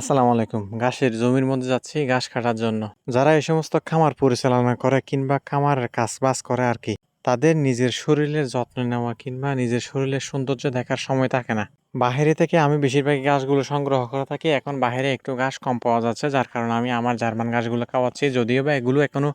আসসালামু আলাইকুম। ঘাসের জমির মধ্যে যাচ্ছি, ঘাস কাটার জন্য। যারা এই সমস্ত খামার পরিচালনা করে কিংবা খামারের কাজ বাজ করে আর কি, তাদের নিজের শরীরের যত্ন নেওয়া কিংবা নিজের শরীরের সৌন্দর্য দেখার সময় থাকে না। বাহিরে থেকে আমি বেশিরভাগ গাছগুলো সংগ্রহ করে থাকি। এখন বাহিরে একটু ঘাস কম পাওয়া যাচ্ছে, যার কারণে আমি আমার জার্মান গাছগুলো খাওয়াচ্ছি। যদিও বা এগুলো এখনও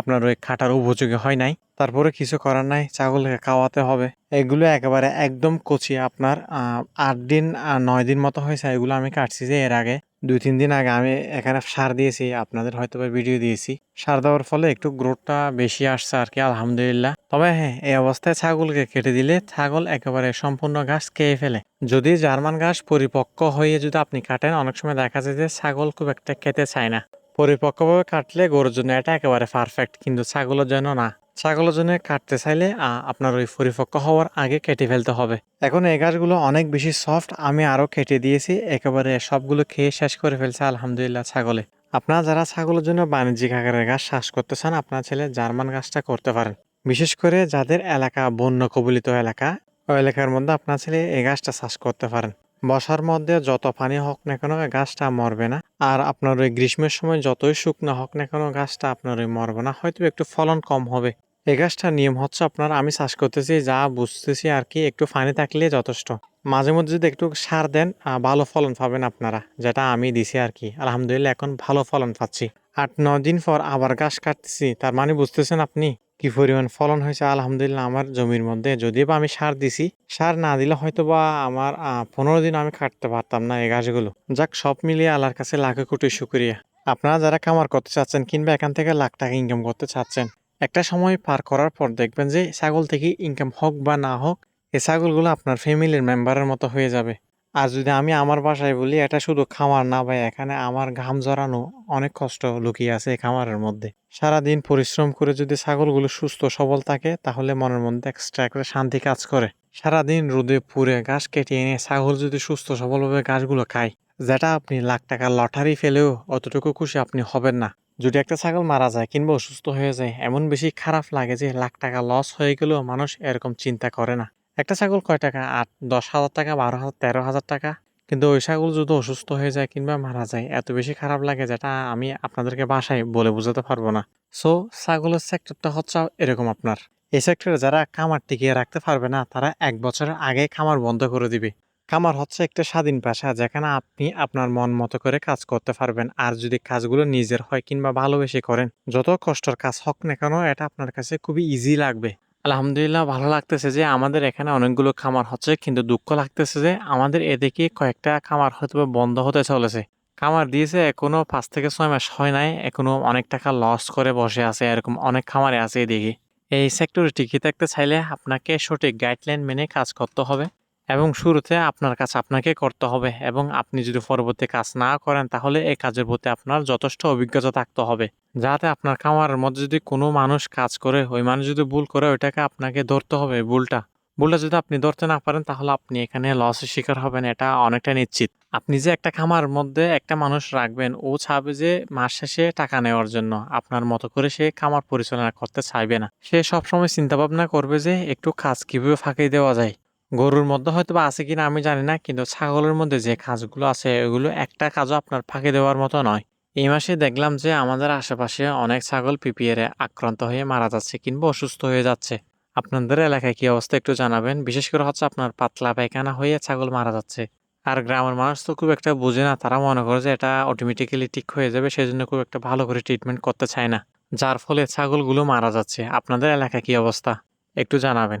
আপনার ওই খাটার উপযোগী হয় নাই। তারপরে কিছু করার নাই, ছাগলকে খাওয়াতে হবে। এগুলো একেবারে একদম কচি আপনার আট দিন নয় দিন মতো হয়েছে, এগুলো আমি কাটছি যে এর আগে। দুই তিন দিন আগে আমি এখানে সার দিয়েছি, আপনাদের হয়তো ভিডিও দিয়েছি। সার দেওয়ার ফলে একটু গ্রোথটা বেশি আসছে আর কি, আলহামদুলিল্লাহ। তবে হ্যাঁ এই অবস্থায় ছাগলকে কেটে দিলে ছাগল একেবারে সম্পূর্ণ ঘাস খেয়ে ফেলে। যদি জার্মান ঘাস পরিপক্ক হয়ে যদি আপনি কাটেন, অনেক সময় দেখা যায় যে ছাগল খুব একটা খেতে চায় না। পরিপক্কভাবে কাটলে গরুর জন্য এটা একেবারে পারফেক্ট কিন্তু ছাগলের জন্য না। ছাগলের জন্য কাটতে চাইলে আপনার ওই পরিপক্ক হওয়ার আগে কেটে ফেলতে হবে। এখন এই গাছগুলো অনেক বেশি সফট আমি আরও কেটে দিয়েছি, একেবারে সবগুলো খেয়ে শেষ করে ফেলছে আলহামদুলিল্লাহ ছাগলে। আপনারা যারা ছাগলের জন্য বাণিজ্যিক আকারের গাছ চাষ করতে চান, আপনার ছেলে জার্মান গাছটা করতে পারেন। বিশেষ করে যাদের এলাকা বন্য কবলিত এলাকা, ওই এলাকার মধ্যে আপনার ছেলে এই গাছটা চাষ করতে পারেন। বর্ষার মধ্যে যত পানি হোক না কেন গাছটা মরবে না। আর আপনার ওই গ্রীষ্মের সময় যতই শুকনো হোক না কেন গাছটা আপনার ওই মরবে না, হয়তো একটু ফলন কম হবে। এই গাছটার নিয়ম হচ্ছে আপনার, আমি চাষ করতেছি, যা বুঝতেছি আর কি, একটু পানি থাকলে যথেষ্ট। মাঝে মধ্যে যদি একটু সার দেন ভালো ফলন পাবেন আপনারা, যেটা আমি দিছি আর কি। আলহামদুলিল্লাহ, এখন ভালো ফলন পাচ্ছি। আট ন দিন পর আবার গাছ কাটতেছি, তার মানে বুঝতেছেন আপনি? কি পরিমাণ ফলন হয়েছে? আলহামদুলিল্লাহ আমার জমির মধ্যে। যদিও বা আমি সার দিছি, সার না দিলে হয়তো বা আমার পনেরো দিন আমি কাটতে পারতাম না এই গাছগুলো। যাক, সব মিলিয়ে আল্লাহর কাছে লাখে কোটি শুক্রিয়া। আপনারা যারা কামার করতে চাচ্ছেন কিংবা এখান থেকে লাখ টাকা ইনকাম করতে চাচ্ছেন, একটা সময় পার করার পর দেখবেন যে ছাগল থেকে ইনকাম হোক বা না হোক, এই ছাগলগুলো আপনার ফ্যামিলির মেম্বারের মতো হয়ে যাবে। আর যদি আমি আমার বাসায় বলি, এটা শুধু খামার না ভাই, এখানে আমার ঘাম জড়ানো অনেক কষ্ট লুকিয়ে আছে এই খামারের মধ্যে। সারাদিন পরিশ্রম করে যদি ছাগলগুলো সুস্থ সবল থাকে, তাহলে মনের মধ্যে এক্সট্রা একটা শান্তি কাজ করে। সারাদিন রোদে পুড়ে ঘাস কেটে এনে ছাগল যদি সুস্থ সবলভাবে ঘাসগুলো খায়, যেটা আপনি লাখ টাকা লটারি ফেলেও অতটুকু খুশি আপনি হবেন না। যদি একটা ছাগল মারা যায় কিংবা অসুস্থ হয়ে যায়, এমন বেশি খারাপ লাগে যে লাখ টাকা লস হয়ে গেলেও মানুষ এরকম চিন্তা করে না। একটা ছাগল কয় টাকা? আট, দশ হাজার টাকা, বারো হাজার, তেরো হাজার টাকা। কিন্তু ওই ছাগল যদি অসুস্থ হয়ে যায় কিংবা মারা যায়, এত বেশি খারাপ লাগে যেটা আমি আপনাদেরকে বাসায় বলে বোঝাতে পারব না। সো, ছাগলের সেক্টরটা হচ্ছে এরকম আপনার। এই সেক্টরে যারা খামার টিকিয়ে রাখতে পারবে না, তারা এক বছরের আগে খামার বন্ধ করে দিবে। খামার হচ্ছে একটা স্বাধীন পেশা, যেখানে আপনি আপনার মন মতো করে কাজ করতে পারবেন। আর যদি কাজগুলো নিজের হয় কিংবা ভালোবেসে করেন, যত কষ্টর কাজ হোক না কেন, এটা আপনার কাছে খুবই ইজি লাগবে। আলহামদুলিল্লাহ ভালো লাগতেছে যে আমাদের এখানে অনেকগুলো খামার হচ্ছে, কিন্তু দুঃখ লাগতেছে যে আমাদের এদিকে কয়েকটা খামার হয়তো বন্ধ হতে চলেছে। খামার দিয়েছে এখনও পাঁচ থেকে ছয় মাস হয় নাই এখনও অনেক টাকা লস করে বসে আছে, এরকম অনেক খামারে আছে এদিকে। এই সেক্টরে টিকে থাকতে চাইলে আপনাকে সঠিক গাইডলাইন মেনে কাজ করতে হবে। এবং শুরুতে আপনার কাজ আপনাকে করতে হবে এবং আপনি যদি পরবর্তী কাজ না করেন, তাহলে এই কাজের প্রতি আপনার যথেষ্ট অভিজ্ঞতা থাকতে হবে। যাতে আপনার খামারের মধ্যে যদি কোনো মানুষ কাজ করে, ওই মানুষ যদি ভুল করে, ওইটাকে আপনাকে ধরতে হবে ভুলটা। ভুলটা যদি আপনি ধরতে না পারেন, তাহলে আপনি এখানে লসের শিকার হবেন, এটা অনেকটা নিশ্চিত। আপনি যে একটা খামার মধ্যে একটা মানুষ রাখবেন, ও চাবে যে মাস শেষে টাকা নেওয়ার জন্য। আপনার মতো করে সে খামার পরিচালনা করতে চাইবে না। সে সবসময় চিন্তা ভাবনা করবে যে একটু কাজ কীভাবে ফাঁকি দেওয়া যায়। গরুর মধ্যে হয়তো বা আছে কিনা আমি জানি না, কিন্তু ছাগলের মধ্যে যে কাজগুলো আছে, এগুলো একটা কাজও আপনার ফাঁকি দেওয়ার মতো নয়। এই মাসে দেখলাম যে আমাদের আশেপাশে অনেক ছাগল পিপিএরে আক্রান্ত হয়ে মারা যাচ্ছে কিংবা অসুস্থ হয়ে যাচ্ছে। আপনাদের এলাকায় কি অবস্থা একটু জানাবেন? বিশেষ করে হচ্ছে আপনার পাতলা পায়খানা হয়ে ছাগল মারা যাচ্ছে। আর গ্রামের মানুষ তো খুব একটা বোঝে না, তারা মনে করে যে এটা অটোমেটিক্যালি ঠিক হয়ে যাবে সেই জন্য খুব একটা ভালো করে ট্রিটমেন্ট করতে চায় না। যার ফলে ছাগলগুলো মারা যাচ্ছে। আপনাদের এলাকায় কি অবস্থা? একটু জানাবেন।